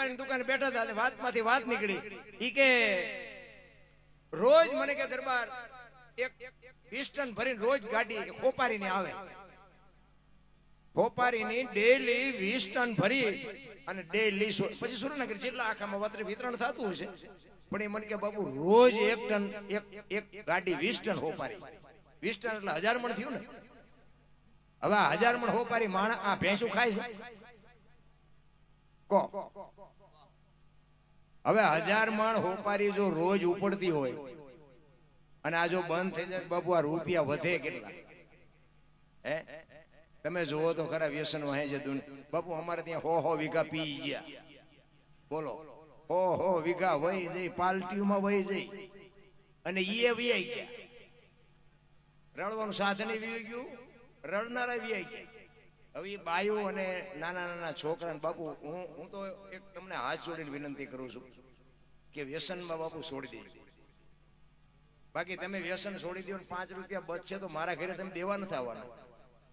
વેપારીની દુકાને બેઠા હતા, વાતમાંથી વાત નીકળી. ઈ કે, રોજ મને કે દરબાર, એક પિસ્ટન ભરીને રોજ ગાડી ખોપારીને આવે. ખોપારીની ડેલી વીસ ટન ભરી અને ડેલી પછી સુરેન્દ્રનગર જિલ્લા આખામાં વતરે વિતરણ થતું હશે પણ એ મને કે બાબુ રોજ એક ટન, એક એક ગાડી વીસ ટન હોપારી. વીસ ટન એટલે હજાર મણ થયું ને? હવે હજાર મણ હોપારી માણા આ ભેંસું ખાય છે? કો. હવે હજાર માણ હોપારી જો રોજ ઉપડતી હોય અને આ જો બંધ થઈ જાય બાપુ, આ રૂપિયા વધે કેટલા? હે? તમે જુઓ તો ખરા વ્યસન વહે છે બાપુ, અમારે ત્યાં હો હો વીઘા પી ગયા. બોલો. હો હો વીઘા વહી જઈ પાલટીમાં વહી જઈ. અને ઈએ વિયાઈ ગયા. રડવાનું સાધન વી ગયું. રડનારા વિયાઈ ગયા. હવે એ બાયુ અને નાના નાના છોકરા બાપુ હું હું તો એક તમને હાથ જોડીને વિનંતી કરું છું કે વ્યસનમાં બાપુ છોડી દે બાકી તમે વ્યસન છોડી દો પાંચ રૂપિયા બચશે તો મારા ઘરે તમે દેવા નથી આવવાના.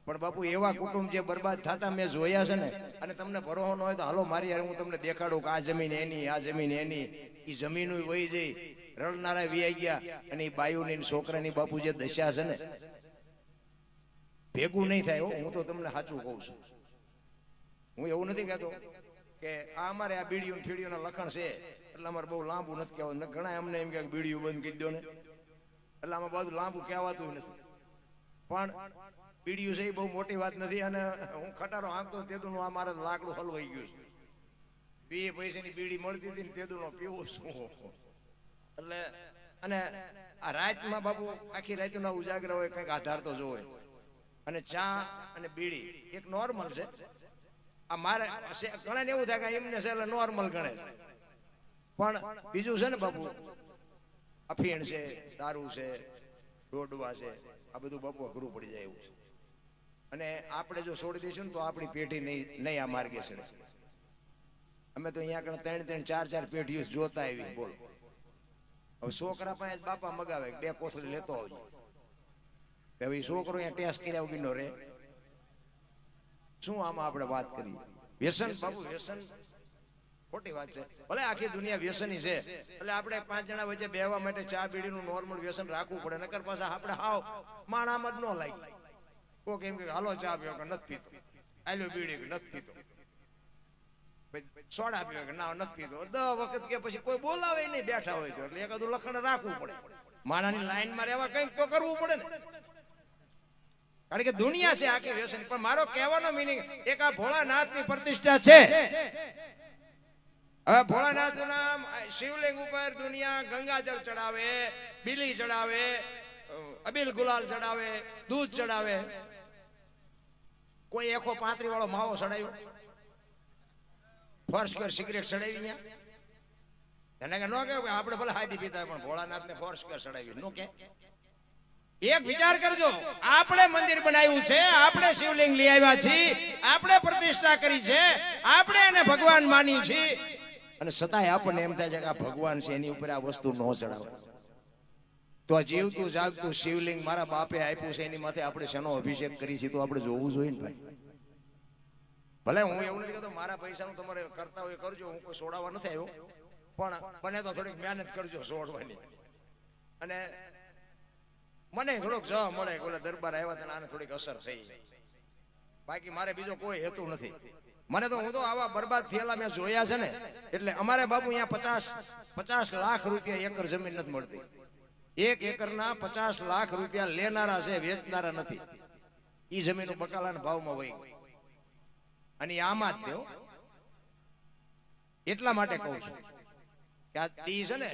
પણ બાપુ એવા કુટુંબ જે બરબાદ થતા મેં જોયા છે ને અને તમને ભરોસો ન હોય તો હાલો મારી યાર હું તમને દેખાડું કે આ જમીન એની આ જમીન એની. એ જમીન વહી જઈ રડનારા વી ગયા અને એ બાયુની ને છોકરાની બાપુ જે દશા છે ને ભેગું નહીં થાય હો. હું તો તમને સાચું કહું છું. હું એવું નથી કહેતો કે આ અમારે આ બીડીયું ફીડીઓના લખણ છે એટલે અમારે બહુ લાંબુ નથી કહેવાનું. ને ઘણા અમને એમ કે બીડીઓ બંધ કરી દો ને એટલે આમાં બધું લાંબુ કહેવાતું નથી. પણ બીડીયું છે એ બહુ મોટી વાત નથી અને હું ખટારો હાંકતો તેદું આ મારે લાકડું હલવાઈ ગયું છે. બે પૈસાની બીડી મળતી હતી ને તેદું પીવો શું એટલે અને આ રાતમાં બાપુ આખી રાતના ઉજાગરા હોય કંઈક આધાર તો જોવે. અને ચા અને બીડી. એક નોર્મલ છે. આ મારે ઘણા એવું થાય કે એમને છે એટલે નોર્મલ ગણે પણ બીજું છે ને બાપુ અફીણ છે, દારૂ છે ડોડવા છે, આ બધું બાપુ અઘરું પડી જાય એવું અને આપણે જો છોડી દઈશું ને તો આપણી પેઢી નહીં નહીં આ માર્ગે છે અમે તો અહીંયા આગળ ત્રણ ત્રણ, ચાર ચાર પેઢીઓ જોતા આવી, બોલો. હવે છોકરા પાસે બાપા મગાવે, બે કોથળી લેતો આવજો. હવે છોકરો ટેસ્ટ કર્યા વગરનો રે શું આમાં આપણે વાત કરી? વ્યસન બાબુ વ્યસન. ખોટી વાત છે. ભલે આખી દુનિયા વ્યસની છે એટલે આપણે પાંચ જણા વચ્ચે બેહવા માટે ચા પીડીનું નોર્મલ વ્યસન રાખવું પડે, નકર પાછા આપણે હાવ માણામાં જ ન લાગી. કોક એમ કે, હાલો ચા પીવો કે નથી પીતો. આલ્યો બીડી કે નથી પીતો. સોડા પીવો કે, ના, નથી પીતો. દ વખત કે પછી કોઈ બોલાવે નહીં, બેઠા હોય તો. એટલે એકાદું લખણ રાખવું પડે. માણાની લાઈનમાં રહેવા કંઈક તો કરવું પડે ને. કારણ કે દુનિયા છે આખી વ્યસન. પણ મારો કહેવાનો મિનિંગ એક આ ભોળાનાથની પ્રતિષ્ઠા છે. હવે ભોળાનાથ નામ શિવલિંગ ઉપર દુનિયા ગંગાજળ ચડાવે બીલી ચડાવે અબિલ ગુલાલ ચડાવે દૂધ ચડાવે. કોઈ એકો પાંત્રી વાળો માવો ચડાવ્યો ફર્સ્ટ કર સિગરેટ ચડાવી એને કે નો કે આપણે ભલે હાથી પીતા પણ ભોળાનાથ ને ફોર્સ કર ચડાવી. નો કે. એક વિચાર કરજો. આપણે મંદિર બનાવ્યું છે, આપણે શિવલિંગ લઈ આવ્યા છીએ, આપણે પ્રતિષ્ઠા કરી છે, આપણે એને ભગવાન માની છીએ. અને છતાંય આપણને એમ થાય છે કે આ ભગવાન છે, એની ઉપર આ વસ્તુ ન ચડાવે. તો આ જીવતું જાગતું શિવલિંગ મારા બાપે આપ્યું છે, એની માથે આપણે શેનો અભિષેક કરી છે તો આપણે જોવું જોઈએ ને ભાઈ. ભલે હું એવું નથી કહેતો, મારા પૈસાનું તમારે કરતા હોય કરજો, હું કોઈ સોડાવા નથી આવ્યો. પણ બને તો થોડીક મહેનત કરજો સોડવાની અને મને થોડોક જ મળે ઓલા દરબાર આવ્યા હતા આને થોડીક અસર થઈ. બાકી મારે બીજો કોઈ હેતુ નથી. મને તો હું તો આવા બરબાદ થયેલા મેં જોયા છે ને, એટલે અમારે બાપુ અહીંયા પચાસ પચાસ લાખ રૂપિયા એકર જમીન નથી મળતી. એક એકરના પચાસ લાખ રૂપિયા લેનારા છે, વેચનારા નથી. એ જમીન બકાલાના ભાવમાં વહી ગઈ. અને આમાં જ તેઓ એટલા માટે કહું છું કે આ તી છે ને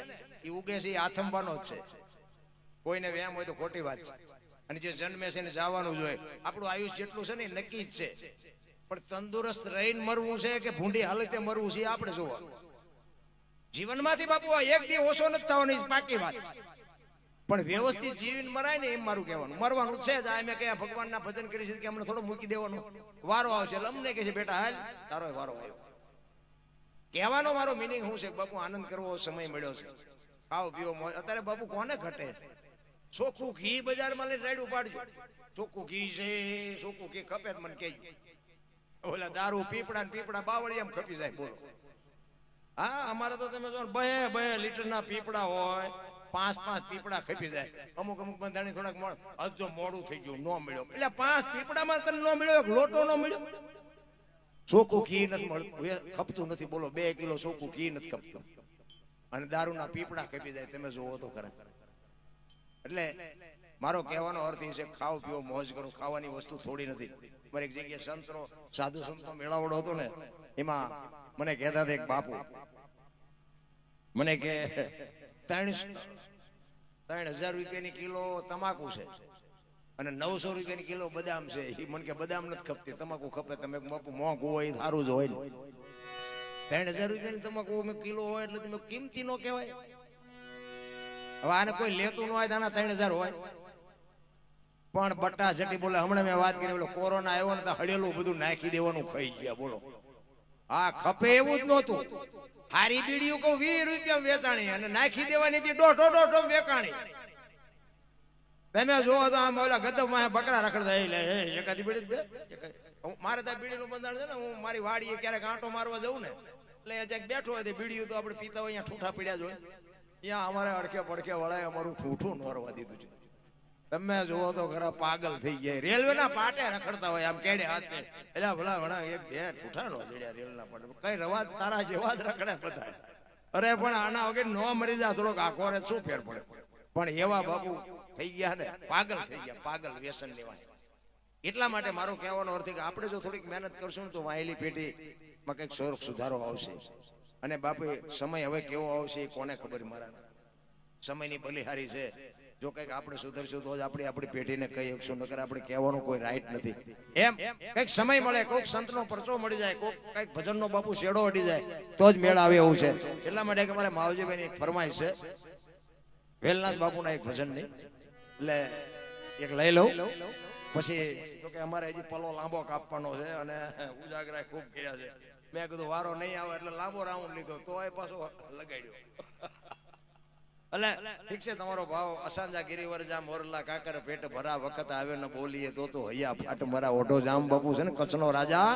એ ઉગે છે એ આથંબાનો જ છે. કોઈને વ્યાયામ હોય તો ખોટી વાત છે. અને જે જન્મે છે એને જવાનું જોઈએ આપણું આયુષ જેટલું છે ને નક્કી જ છે. પણ તંદુરસ્ત રહીને મરવું છે કે ભૂંડી હાલતે મરવું છે આપણે જોવા. જીવનમાંથી બાપુ એક દી ઓછો નથી થવાની પાકી વાત પણ વ્યવસ્થિત જીવન મરાય ને એમ મારું કહેવાનું. મરવાનું છે જ. અમે કયા ભગવાનના ભજન કરી છે કે અમને થોડું મૂકી દેવાનું. વારો આવશે એટલે અમને કહે છે, બેટા, હાલ, તારો વારો આવ્યો. કહેવાનો મારો મિનિંગ શું છે? બાપુ આનંદ કરવો સમય મળ્યો છે. ખાવ પીવો અત્યારે બાપુ કોને ઘટે? ચોખ્ખું ઘી બજારમાં લઈને રાઈડ ઉપાડજો ચોખ્ખું ઘી છે, ચોખ્ખું ઘી ખપે મને કહેજો. ઓલા દારૂ પીપડા ને પીપડા બાવળી એમ ખપી જાય, બોલો. હા, અમારે તો તમે જો બે બે લીટરના પીપળા હોય, પાંચ પાંચ પીપળા ખપી જાય. અમુક અમુક બંધાણી થોડાક મોડ હજુ મોડું થઈ ગયું, નો મળ્યો. એટલે પાંચ પીપળામાં તને નો મળ્યો, એક લોટો નો મળ્યો. ચોખ્ખું ઘી નથી મળતું. ખપતું નથી, બોલો. બે કિલો ચોખ્ખું ઘી નથી ખપતું. અને દારૂના પીપળા ખપી જાય, તમે જોવો તો ખરા. એટલે મારો કહેવાનો અર્થ એ છે ખાવ પીવો મોજ કરો, ખાવાની વસ્તુ થોડી નથી. મારે એક જગ્યાએ સંતનો, સાધુ સંતો મેળાવડો હતો ને, એમાં મને કહેતા હતા એક બાપુ, મને કે, ત્રણ ત્રણ હજાર રૂપિયાની કિલો તમાકુ છે અને નવસો રૂપિયાની કિલો બદામ છે. એ મને કે, બદામ નથી ખપતી, તમાકુ ખપે. તમે મોંઘું હોય સારું જ હોય ત્રણ હજાર રૂપિયાની તમાકુ કિલો હોય એટલે તમે કિંમતી નો કહેવાય. હવે આને કોઈ લેતું ન હોય તો આના ત્રણ હજાર હોય. પણ બટ્ટા જટી બોલે, હમણાં મેં વાત કરી બોલો કોરોના આવ્યો ને તો હળેલું બધું નાખી દેવાનું ખાઈ ગયા, બોલો. હા ખપે એવું જ નહોતું. હારી બીડીયું કહું, વીસ રૂપિયા વેચાણી અને નાખી દેવાની હતી, દોઢો દોઢો વેચાણી તમે જોવો તો આમ ઓલા ગદબમાં બકરા રખડતા, એ લે એકાદી બીડી મારે ત્યાં બીડીનું બંધાણ છે ને, હું મારી વાડીએ ક્યારેક આંટો મારવા જઉં ને, એટલે જ્યાં બેઠો હોય બીડીયું તો આપણે પીતા હોય, અહીંયા ઠૂઠા પીડ્યા જ હોય. ત્યાં અમારે અડકે પડકે વળાય, અમારું ઠૂઠું નોરવા દીધું છે. તમે જુઓ તો ખરા પાગલ થઈ ગયા. રેલવે ના પાટે રખડતા હોય આમ કેડે હાથે. એટલે ભલા ભણા એક બે ઠૂઠા નો જડ્યા રેલ ના પાટે. કઈ રવા તારા જેવા જ રખડે બધા. અરે પણ આના વગર નો મરી જા થોડોક આખોરે શું ફેર પડે? પણ એવા બાબુ થઈ ગયા ને, પાગલ થઈ ગયા, પાગલ વ્યસન લેવા એટલા માટે મારો કહેવાનો અર્થ કે આપણે જો થોડીક મહેનત કરશું તો વાયેલી પેઢીમાં કંઈક સ્વરૂપ સુધારો આવશે. અને બાપુ, સમય હવે કેવો આવશે એ કોને ખબર મારા? સમયની બલિહારી છે. જો કંઈક આપણે સુધરશું તો જ આપણે આપણી પેઢીને કહી શકશું, નકર આપણે કહેવાનું કોઈ રાઈટ નથી. એમ, કંઈક સમય મળે, કોઈક સંતનો પરચો મળી જાય, કોઈક કંઈક ભજનનો બાપુ શેડો અડી જાય, તો જ મેળ આવે એવું છે. એટલા માટે કે મારે માવજીભાઈની એક ફરમાઈશ છે. વેલનાથ બાપુના એક ભજન નહીં એટલે એક લઈ લઉં. પછી તો કે અમારે હજી પલો લાંબો કાપવાનો છે અને ઉજાગરા ખૂબ કર્યા છે. મેં કીધું, વારો નહીં આવે એટલે લાંબો રાઉન્ડ લીધો. તો એ પાછો લગાડ્યો. એટલે ઠીક છે, તમારો ભાવ અસાંજા ગિરિવર જામ મોરલા, કાકર, પેટ ભરા વખત આવે ને બોલીએ તો તો હૈયા ફાટ મરા ઓઢો જામ બાપુ છે ને, કચ્છનો રાજા.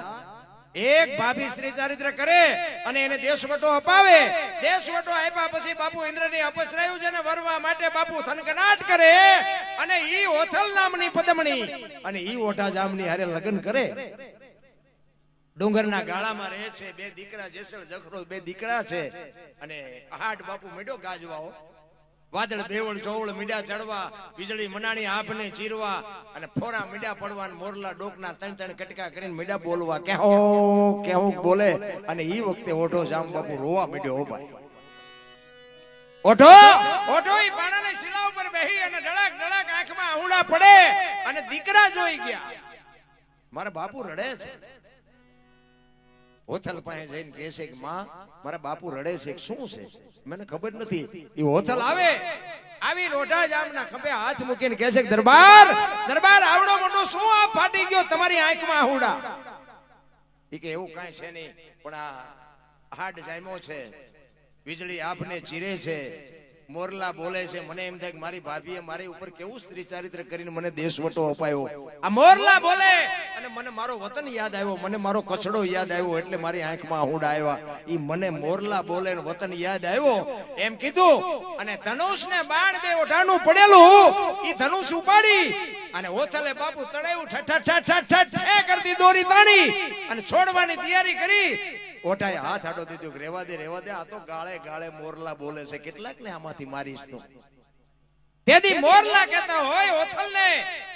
એક ભાભી સ્ત્રી ચારિત્ર કરે અને એને દેશવટો અપાવે. દેશવટો આપ્યા પછી બાપુ ઇન્દ્રની અપસરાયું છે વરવા માટે બાપુ થનગનાટ કરે અને ઈ ઓથલ નામની પદમણી અને ઈ ઓઢા જામની હારે લગ્ન કરે. ડુંગરના ગાળામાં રહે છે બે દીકરા જેસલ જખરો બે દીકરા છે. અને હાટ બાપુ મેડો ગાજવાઓ. વાદળ બેવળ ચોવળ મીડા ચડવા વીજળી મનાણી આભને ચીરવા અને ફોરા મીડા પડવા મોરલા ડોકના ત્રણ ત્રણ કટકા કરીને મીડા બોલવા. કેહો કેહું બોલે. અને ઈ વખતે ઓઢો જામ બાપુ રોવા મીડ્યો ભાઈ ઓઢો! ઓઢો! ઈ પાણાની શિલા ઉપર બેહી અને ડળક ડળક આંખમાં આહુડા પડે. અને દીકરા જોઈ ગયા. મારા બાપુ રડે છે. હોથલ પાસે જઈને કહે છે કે, માં, મારા બાપુ રડે છે, શું છે? મને ખબર નથી. એ હોથલ આવે. આવી લોઢા જામના ખંભે હાથ મૂકીને કહે છે કે, દરબાર દરબાર, આવડો મોટો શું આ ફાટી ગયો તમારી આંખમાં આહુડા એ કે, એવું કાંઈ છે નહીં, પણ આ હાડ જામ્યો છે. વીજળી આપને ચીરે છે. મોરલા બોલે છે, મને એમ થાય કે મારી ભાભીએ મારી ઉપર કેવું સ્ત્રી ચારિત્ર કરીને મને દેશવટો અપાયો. આ મોરલા બોલે, અને મને મારો વતન યાદ આવ્યો, મને મારો કચડો યાદ આવ્યો, એટલે મારી આંખમાં આહુડ આવ્યા. ઈ મને મોરલા બોલે વતન યાદ આવ્યો, એમ કીધું, અને ધનુષ ને બાણ બે ઓઢાનું પડેલું, ઈ ધનુષ ઉપાડી, અને ઓથલે બાપુ તળાયું ઠઠ ઠઠ ઠઠ ઠે કરતી દોરી તાણી, અને છોડવાની તૈયારી કરી ઓટાએ હાથ આડો દીધો રેવા દે રેવા દે. આ તો ગાળે ગાળે મોરલા બોલે છે. કેટલાક ને આમાંથી મારીશ તો. તેથી મોરલા કહેતા હોય ઓથલ ને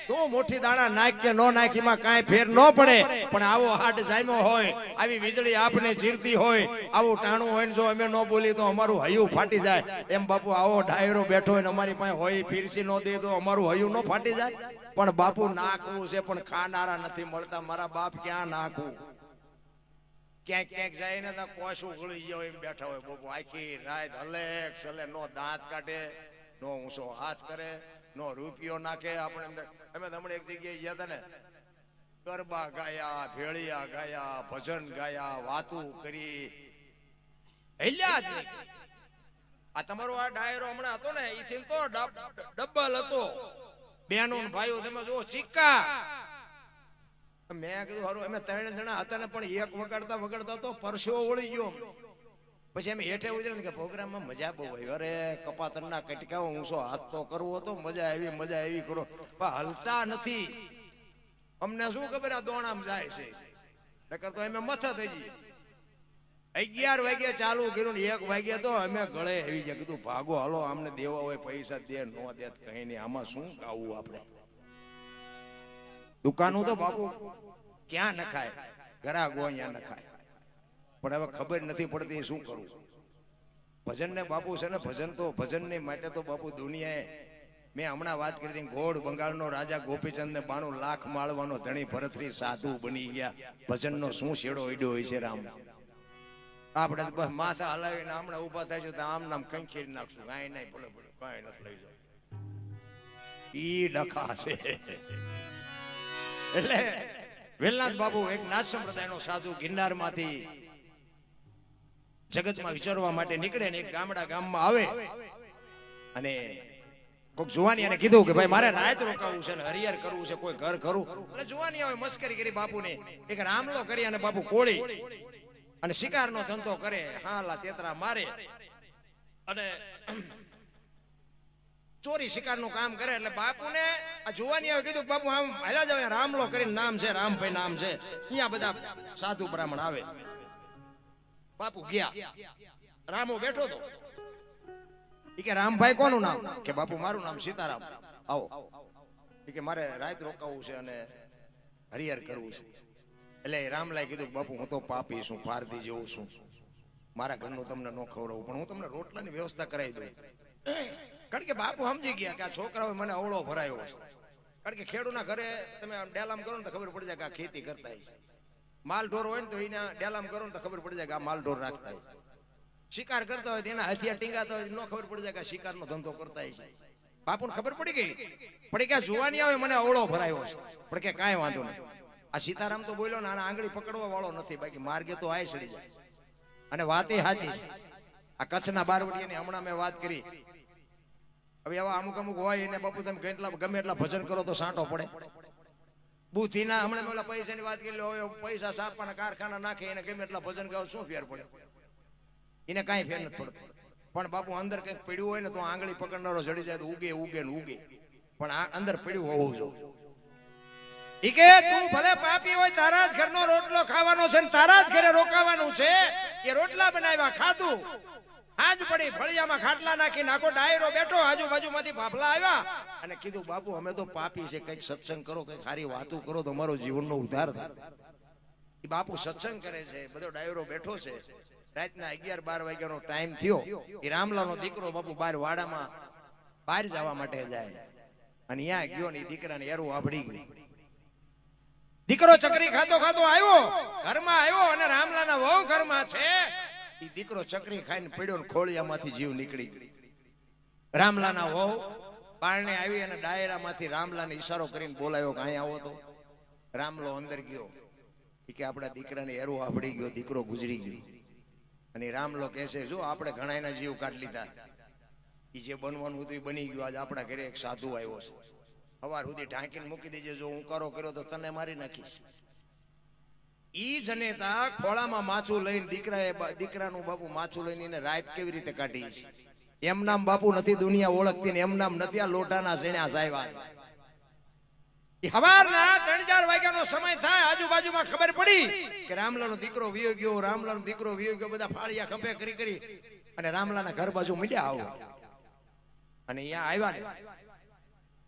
તું મોટી દાણા નાખ કે નો નાખીમાં કાંઈ ફેર ન પડે. પણ આવો હાટ જામ્યો હોય આવી વીજળી આપને જીરતી હોય આવું ટાણું હોય ને જો અમે ન બોલી તો અમારું હૈયું ફાટી જાય. એમ બાપુ આવો ડાયરો બેઠો હોય ને અમારી પાસે હોય ફીરસી ન દે તો અમારું હૈયું ન ફાટી જાય. પણ બાપુ નાખવું છે પણ ખાનારા નથી મળતા. મારા બાપ ક્યાં નાખવું ક્યાંક ક્યાંક જાય ને તો કોશું ગળી ગયો બેઠા હોય. બાપુ આખી રાત નો દાંત કાઢે, નો ઊંચો હાથ કરે, નો રૂપિયો નાખે આપણે હમણાં એક જગ્યાએ ગયા હતા ગરબા ગાયા, ભેળિયા ગાયા, ભજન ગાયા, વાતું કરી. હેલ્યા જ આ તમારો આ ડાયરો હમણાં હતો ને, એથી થીમ તો ડબ્બલ હતો. બહેનો ભાઈઓ, તમે જો ચીક્કા. મેં કીધું, હારું અમે ત્રણ જણા હતા ને, પણ એક વગાડતા વગાડતા તો પરસો ઓળી ગયો. પછી એમ હેઠે ઉતરે ને કે પ્રોગ્રામમાં મજા બહુ આવી. અરે કપાતરના કટકાઓ ઊંચો હાથ તો કરવો તો મજા આવી મજા આવી, કરો. પણ હલતા નથી. અમને શું ખબર આ દોણામ જાય છે? નકર તો અમે મથા થઈ જઈએ અગિયાર વાગ્યા ચાલુ કર્યું ને એક વાગ્યા તો અમે ગળે આવી ગયા. કીધું, ભાગો, હાલો અમને દેવા હોય, પૈસા દે, નો દે, કઈ નહીં. આમાં શું ગાવું આપણે? દુકાનું તો બાપુ ક્યાં નખાય? ગરાગો ગોયા નખાય. પણ હવે ખબર નથી પડતી શું કરવું ભજન ને બાપુ છે ને, ભજન તો ભજન ને માટે તો બાપુ દુનિયાએ મેં હમણાં વાત કરી હતી ગોળ બંગાળનો રાજા ગોપીચંદ ને બાણું લાખ માળવાનો ધણી ભરતરી સાધુ બની ગયા. ભજનનો શું શેડો ઈડ્યો હોય છે રામ? આપણે બસ માથા હલાવીને હમણાં ઊભા થાય છે તો આમ નામ કંખેરી નાખશું. કાંઈ નહીં, ભલે ભલે, કાંઈ નથી લઈ જાવ ઈ ડખા છે. એટલે વેલનાથ બાબુ એક નાથ સંપ્રદાયનો સાધુ ગિરનારમાંથી જગતમાં વિચારવા માટે નીકળે ને એક ગામડા ગામમાં આવે અને કોઈક જુવાની એને કીધું કે ભાઈ, મારે રાત રોકાવું છે ને હરિયર કરવું છે, કોઈ ઘર કરું એટલે જુવાની આવે મસ્કરી કરી બાપુને એક રામલો કરી અને બાપુ કોળી અને શિકારનો ધંધો કરે, હાલા તેતરા મારે. અને ચોરી શિકારનું કામ કરે એટલે બાપુને આ જોવાની આવે કીધું બાપુ આમ હાલ્યા જાવ રામલો કરીને નામ છે, રામભાઈ નામ છે. અહીંયા બધા સાધુ બ્રાહ્મણ આવે. બાપુ ગયા. રામો બેઠો તો. એ કે રામભાઈ કોનું નામ? કે બાપુ મારું નામ સીતારામ. આવો. એ કે મારે રાત રોકાવું છે અને હરિહર કરવું છે. એટલે રામલાએ કીધું બાપુ હું તો પાપી છું પારધી જેવું છું. મારા ઘરનું તમને ન ખવડાવું, પણ હું તમને રોટલાની વ્યવસ્થા કરાવી દઉં. કારણ કે બાપુ સમજી ગયા કે આ છોકરાઓ મને અવળો ભરાયો છે. કારણ કે ખેડૂના ઘરે તમે ડેલામ કરો ને તો ખબર પડી જાય કે આ ખેતી કરતા છે. માલ ઢોર હોય ને તો એના ડેલામ કરો ને તો ખબર પડી જાય કે આ માલ ઢોર રાખતા હોય શિકાર કરતા હોય એના હથિયાર ટીંગાતા હોય ન ખબર પડી જાય કે શિકારનો ધંધો કરતા હોય બાપુને ખબર પડી ગઈ? પણ કે જોવાની આવે મને અવળો ભરાયો છે. પણ કે કાંઈ વાંધો નહીં. આ સીતારામ તો બોલ્યો ને, આને આંગળી પકડવા વાળો નથી, બાકી માર્ગે તો આય સડી જાય. અને વાત એ સાચી છે. આ કચ્છના બારવટીયાની હમણાં મેં વાત કરી. હવે એવા અમુક અમુક હોય એને બાપુ તમે કેટલા ગમે એટલા ભજન કરો તો સાંટો પડે. બુથીના હમણાં પેલા પૈસાની વાત કરી હોય પૈસા સાપવાના કારખાના નાખે, એને ગમે એટલા ભજન ગાવ, શું ફેર પડે? એને કાંઈ ફેર નથી પડતો. પણ બાપુ અંદર કંઈક પડ્યું હોય ને તો આંગળી પકડનારો ચડી જાય તો ઉગે ઉગે ને ઉગે. પણ આ અંદર પડ્યું હોવું જોઈએ. ઈ કે તું ભલે પાપી હોય, તારા જ ઘરનો રોટલો ખાવાનો છે ને તારા જ ઘરે રોકાવાનું છે. એ રોટલા બનાવ્યા, ખાધું. આજ પડી ફળિયામાં ખાટલા નાખી નાખો, ડાયરો બેઠો, આજુબાજુમાંથી ફાફલા આવ્યા. અને કીધું, બાપુ, અમે તો પાપી છે, કંઈક સત્સંગ કરો, કંઈક સારી વાતો કરો તમારો જીવનનો ઉદ્ધાર થાય. બાપુ સત્સંગ કરે છે, બધો ડાયરો બેઠો છે. રાતના અગિયાર બાર વાગ્યાનો ટાઈમ થયો. એ રામલાનો દીકરો બાપુ બાર વાડામાં બહાર જવા માટે જાય. અને ત્યાં ગયો ને દીકરાને એરું આભડી ગયું. દીકરો ચકરી ખાતો ખાતો આવ્યો, ઘરમાં આવ્યો અને રામલાના વહુ ઘરમાં છે. ઈ દીકરો ચકરી ખાઈને પડ્યો ને ખોળિયામાંથી જીવ નીકળી ગઈ રામલાના વહુ પારણે આવી અને ડાયરામાંથી રામલાને ઈશારો કરીને બોલાવ્યો કે અહીંયા આવો તો. રામલો અંદર ગયો. કે, આપણા દીકરાને એરો આપડી ગયો, દીકરો ગુજરી ગયો. અને રામલો કહે છે, જો આપણે ઘણા એના જીવ કાઢી લીધા. એ જે બનવાનું હતું બની ગયું. આજ આપણા ઘરે એક સાધુ આવ્યો છે. સવાર સુધી ઢાંકીને મૂકી દેજે. જો હું કરો કર્યો તો તને મારી નાખીશ. ઈ જનેતા ખોળામાં માછું લઈને દીકરાએ દીકરાનું બાપુ માછું લઈને એને રાત કેવી રીતે કાઢી? છે એમ નામ બાપુ નથી દુનિયા ઓળખતી ને એમ નામ નથી આ લોટાના ઝીણ્યા સાહેબા. હવારના ત્રણ ચાર વાગ્યાનો ખબર પડી કે રામલાનો દીકરો વિયો ગયો રામલાનો દીકરો વિયો ગયો, બધા ફાળિયા ખંભે કરી કરી અને રામલાના ઘર બાજુ મીડ્યા આવો. અને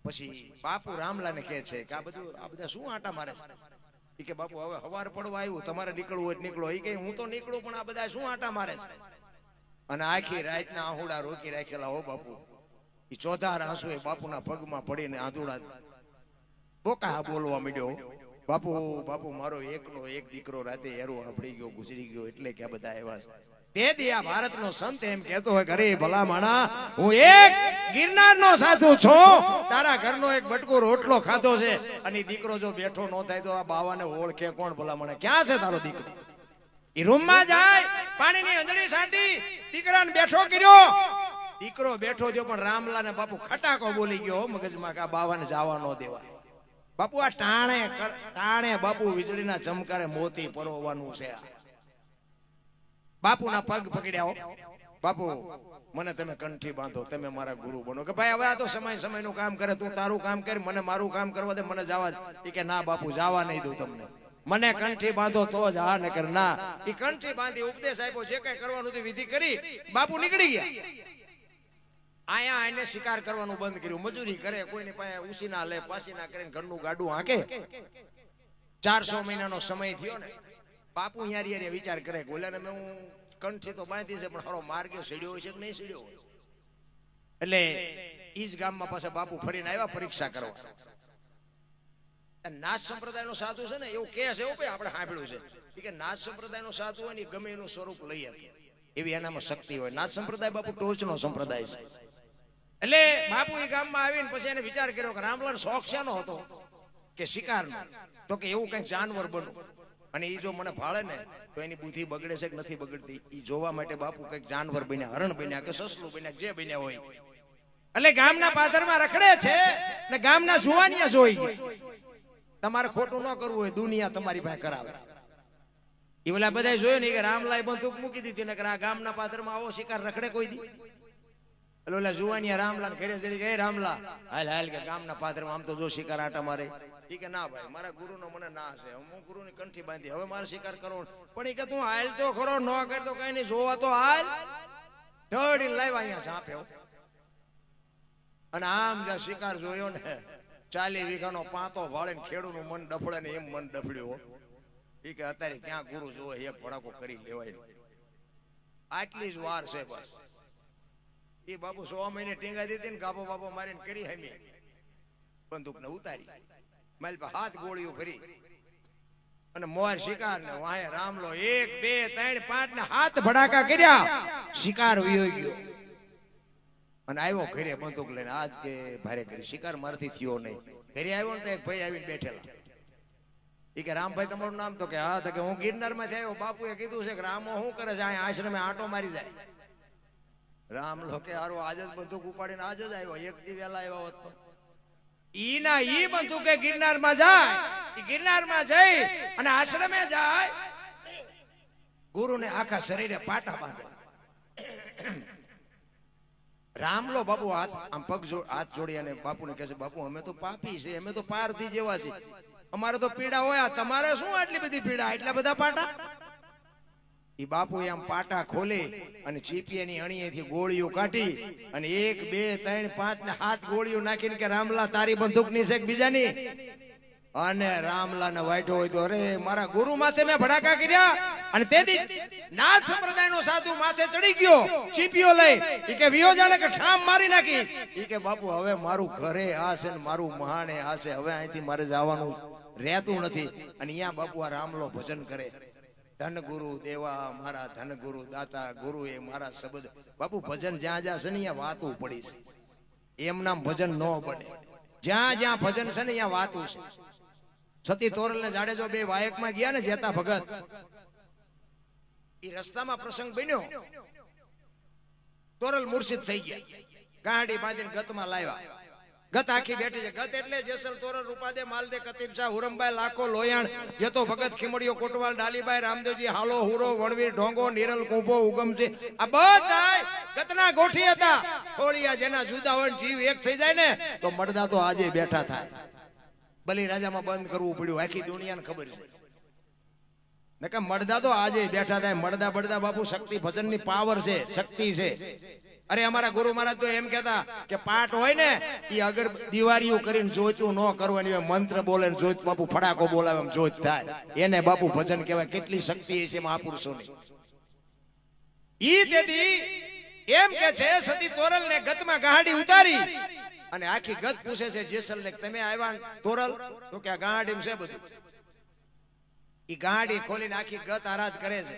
પછી બાપુ રામલાને કહે છે કે આ બધું આ બધા શું આટા મારે કે, બાપુ, હવે હવાર પડવા આવ્યું, તમારે નીકળવું હોય નીકળો. એ કે, હું તો નીકળું, પણ આ બધા શું આટા મારે અને આખી રાતના આહુડા રોકી રાખેલા, હો, બાપુ. એ ચોધાર આંસુ એ બાપુના પગમાં પડીને આંધુડા બોકા બોલવા માંડ્યો. બાપુ બાપુ, મારો એકનો એક દીકરો રાતે એરો આપડી ગયો, ગુજરી ગયો, એટલે કે આ બધા એવા છે. તે દી આ ભારતનો સંત એમ કહેતો હોય ઘરે ભલા માણા હું એક ગિરનારનો સાધુ છું. તારા ઘરનો એક બટકો રોટલો ખાધો છે અને દીકરો જો બેઠો ન થાય તો આ બાવાને ઓળખે કોણ ભલા માણા ક્યાં છે તારો દીકરો? રૂમ રૂમમાં જાય પાણીની અંજળી સાંટી દીકરાને બેઠો કર્યો. દીકરો બેઠો થયો પણ રામલાને બાપુ ખટાકો બોલી ગયો હો મગજમાં કે આ બાવાને જવા ન દેવાય. બાપુ આ ટાણે ટાણે બાપુ વીજળીના ચમકારે મોતી પરોવાનું છે આ. બાપુના પગ પકડ્યા. બાપુ, મને તમે કંઠી બાંધો, તમે મારા ગુરુ બનો. કે ભાઈ, હવે આ તો સમય સમયનું કામ કરે, તું તારું કામ કર, મને મારું કામ કરવા દે, મને જવા એ કે, ના, બાપુ, જવા નહીં દઉં તમને. મને કંઠી બાંધો, તો જ હા કર, ના. એ કંઠી બાંધી ઉપદેશ આપ્યો, જે કઈ કરવાનું હતું વિધિ કરી, બાપુ નીકળી ગયા. આયા એને શિકાર કરવાનું બંધ કર્યું. મજૂરી કરે, કોઈની પાસે ઉસીના લે, પાસીના કરીને ઘરનું ગાડું હાંકે. ચારસો મહિનાનો સમય થયો ને. બાપુ યાર યાર વિચાર કરે કે ઓલાને મેં હું કંઠી તો બાંધી છે, પણ હરો માર્ગે સીડ્યો છે કે નહીં સીડ્યો હોય? એટલે ઈ જ ગામમાં પાછા બાપુ ફરીને આવ્યા પરીક્ષા કરવા. નાથ સંપ્રદાયનો સાધુ છે ને, એવું કહે છે, એવું આપણે સાંભળ્યું છે. કે નાથ સંપ્રદાયનો સાધુ હોય ને ગમે એનું સ્વરૂપ લઈ આવે એવી એનામાં શક્તિ હોય. નાથ સંપ્રદાય બાપુ ટોચનો સંપ્રદાય છે. એટલે બાપુ એ ગામમાં આવીને પછી એને વિચાર કર્યો કે રામલાલ શોખ શેનો હતો? કે શિકારનો. તો કે એવું કંઈક જાનવર બનવું અને એ જો મને ફાળે ને, તો એની બુદ્ધિ બગડે છે કે નથી બગડતી? એ જોવા માટે બાપુ કંઈક જાનવર બન્યા, હરણ બન્યા કે સસલું બન્યા, જે બન્યા હોય. એટલે ગામના પાથરમાં રખડે છે ને ગામના જુવાનિયા જોઈ. તમારે ખોટું ન કરવું હોય, દુનિયા તમારી પાસે કરાવે. એ ઓલા બધા જોયું ને કે રામલાય બંદૂક મૂકી દીધી ને આ ગામના પાદરમાં આવો શિકાર રખડે કોઈ દી. એટલે ઓલા જુવાનિયા રામલા ઘરે કે રામલા, હાલ હાલ કે ગામના પાદરમાં આમ તો જો શિકાર આટા મારે. ઈ કે ના ભાઈ, મારા ગુરુનો મને ના છે. હું ગુરુની કંઠી બાંધી. હવે મારે શિકાર કરવો પણ એ કે તું હાલ તો ખરો, ન કર તો કઈ નહીં જોવા તો હાલ. ઢળી લાવ્યા અહીંયા ઝાંપ્યો અને આમ જ્યાં શિકાર જોયો ને ચાલી વીઘાનો પાંતો ભાળે ને ખેડૂનું મન ડફળે ને એમ મન ડફડ્યું એ કે અત્યારે ક્યાં ગુરુ જોવે, એક ભડાકો કરી લેવાય. આટલી જ વાર છે બસ. એ બાપુ સો મહિને ટીંગા દીધી ને ગાબો બાબો મારીને કરી હમી. બંદૂક ને ઉતારી. મારી પાસે હાથ ગોળીઓ ભરી. અને મોર શિકાર ને વાય રામલો એક, બે, ત્રણ પાંચ ને હાથ ભડાકા કર્યા. શિકાર વયો ગયો. અને આવ્યો ઘરે બંદૂક લઈને. આજ કે ભારે કરી શિકાર મારથી થયો નહીં. ઘરે આવ્યો ને એક ભાઈ આવીને બેઠેલા. એ કે, રામભાઈ, તમારું નામ તો કે હા, તો કે હું ગિરનારમાંથી આવ્યો. બાપુએ કીધું છે કે રામો શું કરે છે? અહીંયા આશ્રમે આંટો મારી જાય. રામ લોકે હારો, આજ જ બંદૂક ઉપાડીને આજ જ આવ્યો. એક દી વહેલા આવ્યો હોત તો ઈ બંધુ કે ગિરનારમાં જાય ગિરનારમાં જઈ અને આશ્રમે જાય. ગુરુને આખા શરીરે પાટા બાંધે. રામલો બાપુ હાથ, આમ પગ હાથ જોડી અને બાપુને કહે છે, બાપુ, અમે તો પાપી છે અમે તો પારથી જેવા છે અમારે તો પીડા હોય તમારે શું આટલી બધી પીડા? એટલા બધા પાટા? ઈ બાપુ આમ પાટા ખોલી અને ચીપિયાની અણીએથી ગોળીઓ કાઢી અને એક, બે, ત્રણ, પાંચ ને હાથ ગોળીઓ નાખીને કે, રામલા, તારી બંદૂકની છે બીજાની? અને રામલા ને વાઈટો હોય તો, અરે, મારા ગુરુ માથે મેં ભડાકા કર્યા. અને તેથી નાથ સંપ્રદાય નો સાધુ માથે ચડી ગયો ચીપીઓ લઈ. ઈ કે, વિયો જાણે કે ઠામ મારી નાખી. ઈ કે, બાપુ, હવે મારું ઘરે આ છે ને મારું મહાણે આ છે હવે અહીંથી મારે જવાનું રહેતું નથી. અને અહીંયા બાપુ આ રામલો ભજન કરે. ધન ગુરુ દેવા, મારા ધન ગુરુ દાતા ગુરુ એ મારા શબ્દ. બાપુ, ભજન જ્યાં જ્યાં છે ને, અહીંયા વાતું પડી છે. એમ ભજન ન બને. જ્યાં જ્યાં ભજન છે ને, અહીંયા વાતું છે. સતી તોરલ ને જાડેજો બે વાયકમાં ગયા ને, જેતા ભગત. એ રસ્તામાં પ્રસંગ બન્યો. તોરલ મુર્શિદ થઈ ગયા. ગાડી બાંધીને ગતમાં લાવ્યા. ગત આખી બેઠી છે. ગત એટલે જેસલ તોરણ રૂપાદે માલદે, કતીબ હુરમભાઈ, લાખો, લોયાણ જેતો ભગત ખીમડીઓ કોટવાલ ડાલીભાઈ રામદેવજી, હાલો, હુરો, વણવીર, ઢોંગો, નિરલ, કુંભો, ઉગમ આ બધા ગતના ગોઠી હતા. હોળિયા જેના જુદા હોય જીવ એક થઈ જાય ને, તો મળદા તો આજે બેઠા થાય. બલી રાજામાં બંધ કરવું પડ્યું. આખી દુનિયાને ખબર છે. કે મળદા તો આજે બેઠા થાય. મળદા બળદા બાપુ શક્તિ, ભજનની પાવર છે, શક્તિ છે. અરે અમારા ગુરુ મહારાજ તો એમ કેતા કે પાઠ હોય ને એ અગર દિવાળીઓ કરીને જોતું ન કરવાની મંત્ર બોલે જોત બાપુ ફડાકો બોલાવે એમ જોત થાય. એને બાપુ ભજન કહેવાય, કેટલી શક્તિ છે મહાપુરુષોની ઈ તેથી એમ કે છે, સતી તોરલ ને ગતમાં ગાડી ઉતારી અને આખી ગત પૂછે છે, જેસલ ને તમે આવ્યા તોરલ? તો કે આ ગાડી છે બધું. ઈ ગાડી ખોલીને આખી ગત આરાધ કરે છે.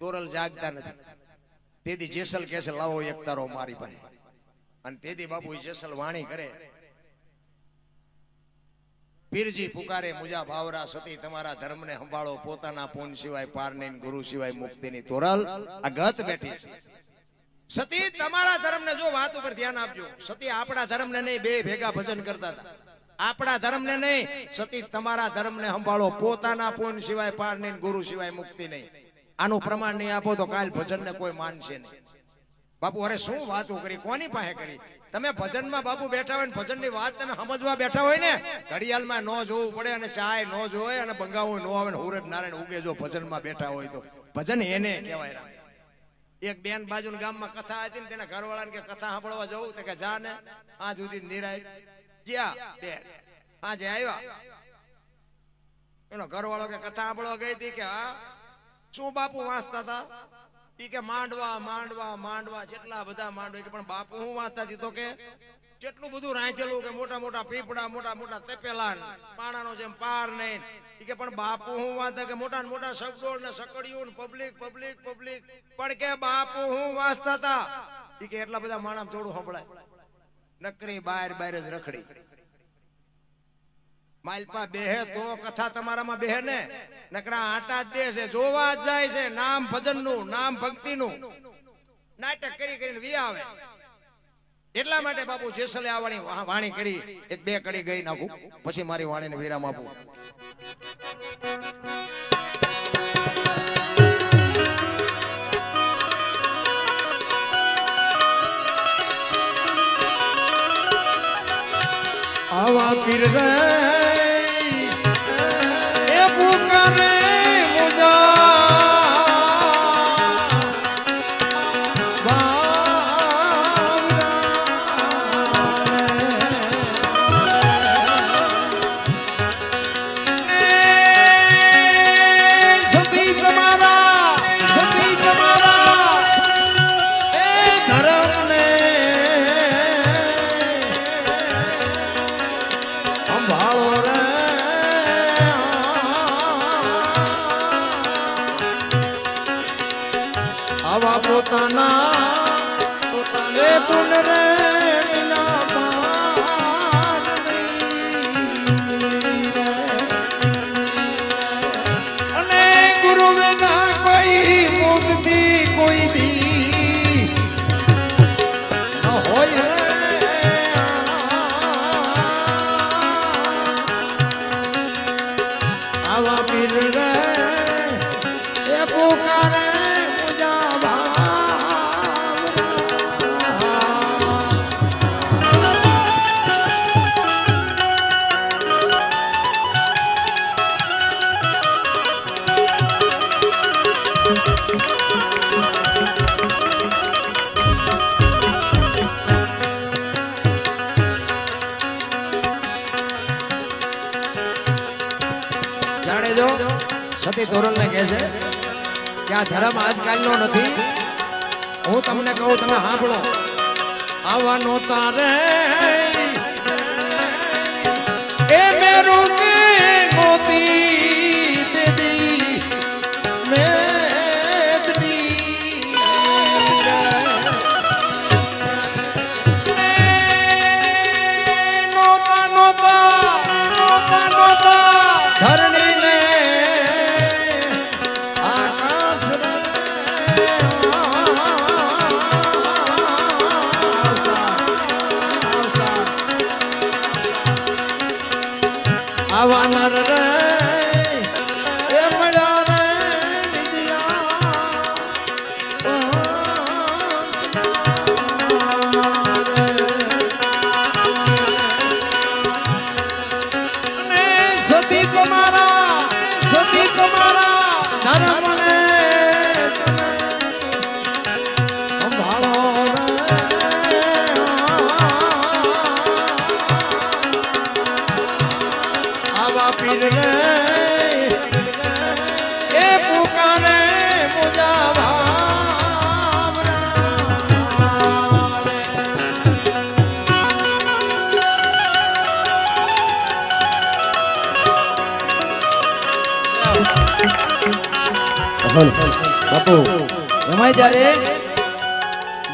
તોરલ જાગતા નથી. તેથી જેસલ કહે છે, લાવો એક તારો મારી પાસે. અને તેથી બાપુ જેસલ વાણી કરે. પીરજી પુકારે, મુજા ભાવરા સતી, તમારા ધર્મને સંભાળો. પોતાના પૂન સિવાય પાર ગુરુ સિવાય મુક્તિની તોરલ, આ ગત બેઠી છે. સતી, તમારા ધર્મને જો વાત ઉપર ધ્યાન આપજો. સતી આપણા ધર્મને નહીં, બે ભેગા ભજન કરતા હતા. આપણા ધર્મને નહીં. સતી તમારા ધર્મને સંભાળો. પોતાના પૂન સિવાય પાર નહીં, ગુરુ સિવાય મુક્તિ નહીં. આનું પ્રમાણ નહીં આપો તો કાલ ભજનને કોઈ માનશે નહીં. બાપુ, અરે શું વાતો કરી? કોની પાસે કરી? તમે ભજનમાં બાપુ બેઠા હોય ને ભજનની વાત તમે સમજવા બેઠા હોય ને, ઘડિયાળમાં ન જોવું પડે અને ચાય ન જોવે અને બંગાવું ન આવે ને હુરજ નારાયણ ઉગે જો ભજનમાં બેઠા હોય તો. ભજન એને કહેવાય. એક બેન બાજુ ગામમાં કથા હતી ને તેના ઘરવાળાને કે કથા સાંભળવા જવું? તો કે જા ને આ જુદી નિરાય. ગયા બેન? આજે આવ્યા? એનો ઘરવાળો કે કથા સાંભળવા ગઈ હતી કે, હા શું બાપુ વાંચતા હતા? ઈ કે માંડવા માંડવા માંડવા, જેટલા બધા માંડવા કે પણ બાપુ હું વાંચતા હતી તો કે કેટલું બધું રાંચેલું કે મોટા મોટા પીપળા, મોટા મોટા તપેલા પાણાનો જેમ પાર નહીં કે પણ બાપુ હું વાંચતા કે મોટા મોટા શબ્દો ને સકડિયું પબ્લિક પબ્લિક પબ્લિક પણ કે બાપુ હું વાંચતા હતા કે એટલા બધા માણસ થોડું સંભળાય. નકરી બાર બાર જ રખડી. માલપા બેહે તો કથા તમારામાં બેહે ને? નકરા આટા દે છે, જોવા જાય છે, નામ ભજનનું, નામ ભક્તિનું. નાટક કરી કરીને વી આવે. એટલા માટે બાપુ જેસલે આવવાની વાણી કરી, એક બે કડી ગઈ નાખું, પછી મારી વાણીને વિરામ આપું. આવા પીર તારે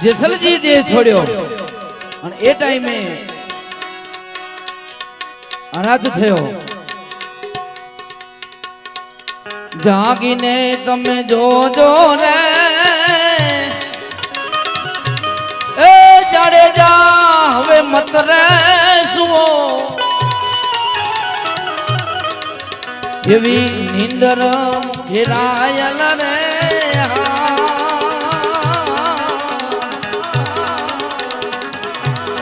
જેસલજી દેહ છોડ્યો. અને એ ટાઈમે અનાથ થયો. જાગીને તમે જોજો રે એ જાડેજા, હવે મત રે સુઓ એવી નિંદર ફેરાયલ રે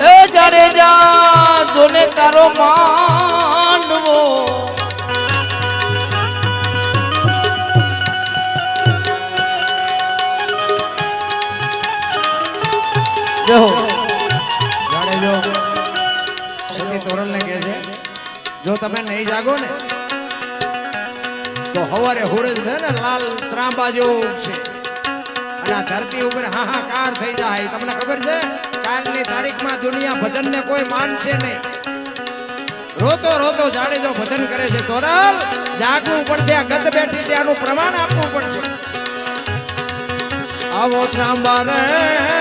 એ જાડેજા જોને તારો માંડવો જો. સંગીત છે જો તમે નહીં જાગો ને તો હવારે હુરજ છે ને, લાલ ત્રાંબા જેવો છે. અને આ ધરતી ઉપર હાહાકાર થઈ જાય. તમને ખબર છે? કાલની તારીખમાં દુનિયા ભજનને કોઈ માનશે નહીં. રોતો રોતો જાડેજો ભજન કરે છે. તોરલ, જાગવું પડશે. આ ગત બેઠી છે. આનું પ્રમાણ આપવું પડશે. આવો ત્રાંબા રે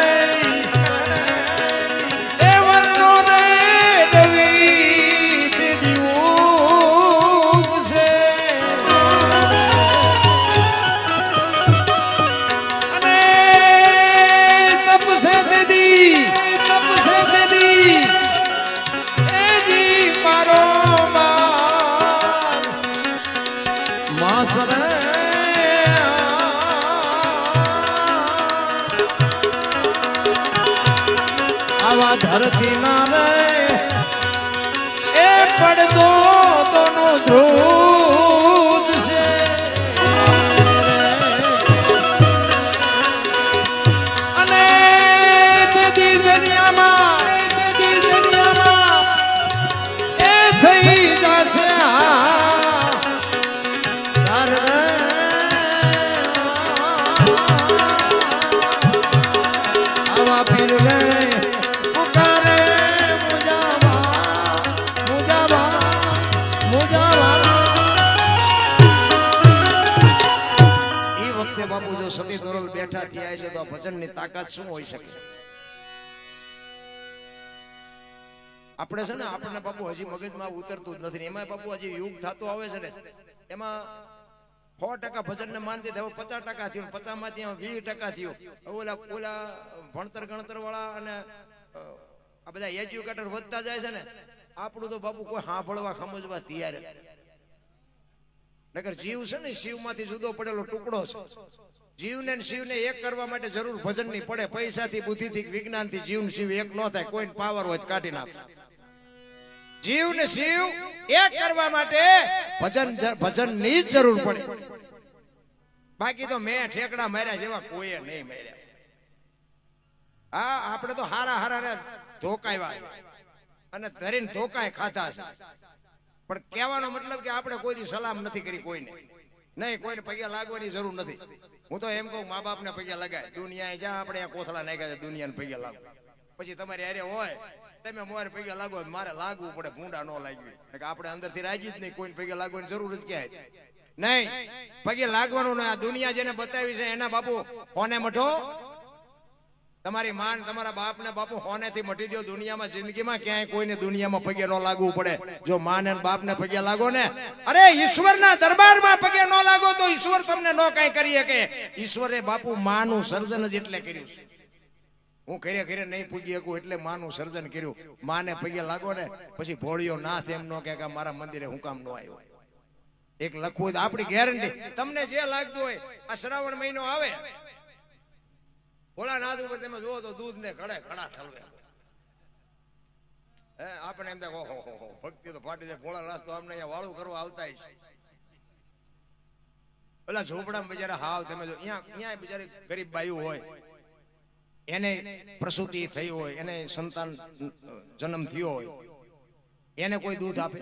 આવા ધરતી ના રે એ પડદો તો તાકાત શું હોઈ શકે? આપણે છે ને, આપણને બાપુ હજી મગજમાં ઉતરતું જ નથી એમાં બાપુ હજી યુગ થતો આવે છે ને. એમાં સો ટકા ભજન ને માનતી હવે પચાસ ટકા થયું પચાસમાંથી વીસ ટકા થયું. ઓલા ઓલા ભણતર ગણતર વાળા અને આ બધા એજ્યુકેટર વધતા જાય છે ને. આપણું તો બાપુ કોઈ સાંભળવા સમજવા તૈયાર નગર જીવ છે ને શિવમાંથી જુદો પડેલો ટુકડો છે. જીવને શિવને એક કરવા માટે જરૂર ભજન નહીં પડે. પૈસાથી, બુદ્ધિથી, વિજ્ઞાનથી જીવન શિવ એક ન થાય. કોઈ પાવર હોય કાઢી નાખે. જીવ ને શિવ એક કરવા માટે ભજન ભજનની જ જરૂર પડે. બાકી તો મેં ઠેકડા માર્યા જેવા કોઈએ નહીં માર્યા. હા આપણે તો હારા હારા ધોકાવ્યા અને ધરીને ધોકાય ખાધા છે. પણ કહેવાનો મતલબ કે આપણે કોઈ દી સલામ નથી કરી કોઈને. નહીં, કોઈને પગે લાગવાની જરૂર નથી. હું તો એમ કહું મા બાપને પગે લગાય. દુનિયા જ્યાં આપણે કોથળા નાખ્યા છે, દુનિયાને પગે લાગો. પછી તમારે અરે હોય, તમે મોરે પગે લાગો મારે લાગવું પડે, ભૂંડા ન લાગવી. આપણે અંદરથી રાજી જ નહીં, કોઈને પગે લાગવાની જરૂર જ ક્યાંય. નહીં પગે લાગવાનું આ દુનિયા જેને બતાવી છે, એના બાપુ કોને મઠો? તમારી માન તમારા બાપ ને બાપુ હોને થી મટી દો દુનિયામાં, જિંદગીમાં ક્યાંય કોઈને દુનિયામાં પગે ન લાગવું પડે. જો માન ને બાપ ને પગે લાગો ને, અરે ઈશ્વરના દરબારમાં પગે ન લાગો તો ઈશ્વર તમને ન કઈ કરી શકે. ઈશ્વરે બાપુ માનું સર્જન જ એટલે કર્યું છે. હું ઘરે ઘરે નહીં પૂજી શકું એટલે માનું સર્જન કર્યું. માને પગે લાગો ને, પછી ભોળિયો નાથ એમ નો કે મારા મંદિરે હું કામ ન આવ્યો. એક લખવું આપણી ગેરંટી તમને જે લાગતું હોય, આ શ્રાવણ મહિનો આવે. ભોળાનાથ ઉપર તમે જુઓ તો દૂધ ને કડે કડા ઠલવે. હે આપણે એમ થાય ભક્તિ તો ફાટી જાય. ભોળાનાથ તો અમને અહીંયા વાળું કરવા આવતા છે. પેલા ઝોપડામાં બિચારા હાવ, તમે જો, અહીંયા અહીંયા બિચારી ગરીબ બાયું હોય. એને પ્રસૂતિ થઈ હોય, એને સંતાન, જન્મ થયો હોય. એને કોઈ દૂધ આપે.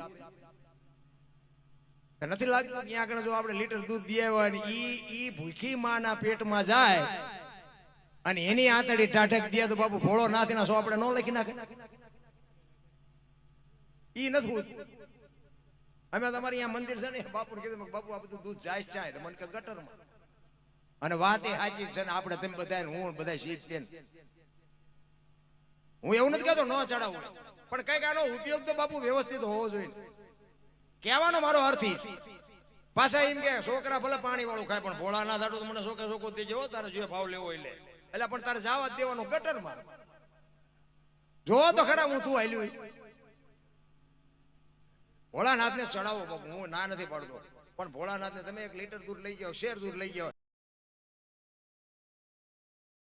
નથી લાગતું ત્યાં આગળ જો આપણે લીટર દૂધ દે હોય ને ઈ ઈ ભૂખી માના પેટમાં જાય અને એની આંતડી ટાઢક દે તો બાપુ ભોળો નાથ ના સો આપણે ન લખી નાખે. ઈ નથી. અમે તમારી અહીંયા મંદિર છે ને બાપુ કીધું બાપુ, આ બધું દૂધ જાય જાય મને કે ગટરમાં. અને વાત એ સાચી છે ને, આપણે તેમ બધા હું બધા શીત હું એવું નથી કહેતો, ન ચડાવું. પણ કંઈક આનો ઉપયોગ તો બાપુ વ્યવસ્થિત હોવો જોઈએ. કહેવાનો મારો અર્થ છે. પાછા એમ કે, છોકરા ભલે પાણી વાળું ખાય, પણ ભોળા ના થાતું તો મને છોકરા છોકરો દેજે તારે જે ભાવ લેવો એ લે. એટલે પણ તારે જવા દેવાનું ગટરમાં જો તો ખરા હું તું હાલ્યું ભોળાનાથ ને ચડાવો હું ના નથી પાડતો. પણ ભોળાનાથ ને તમે એક લીટર દૂધ લઈ જાઓ, શેર દૂધ લઈ જાઓ.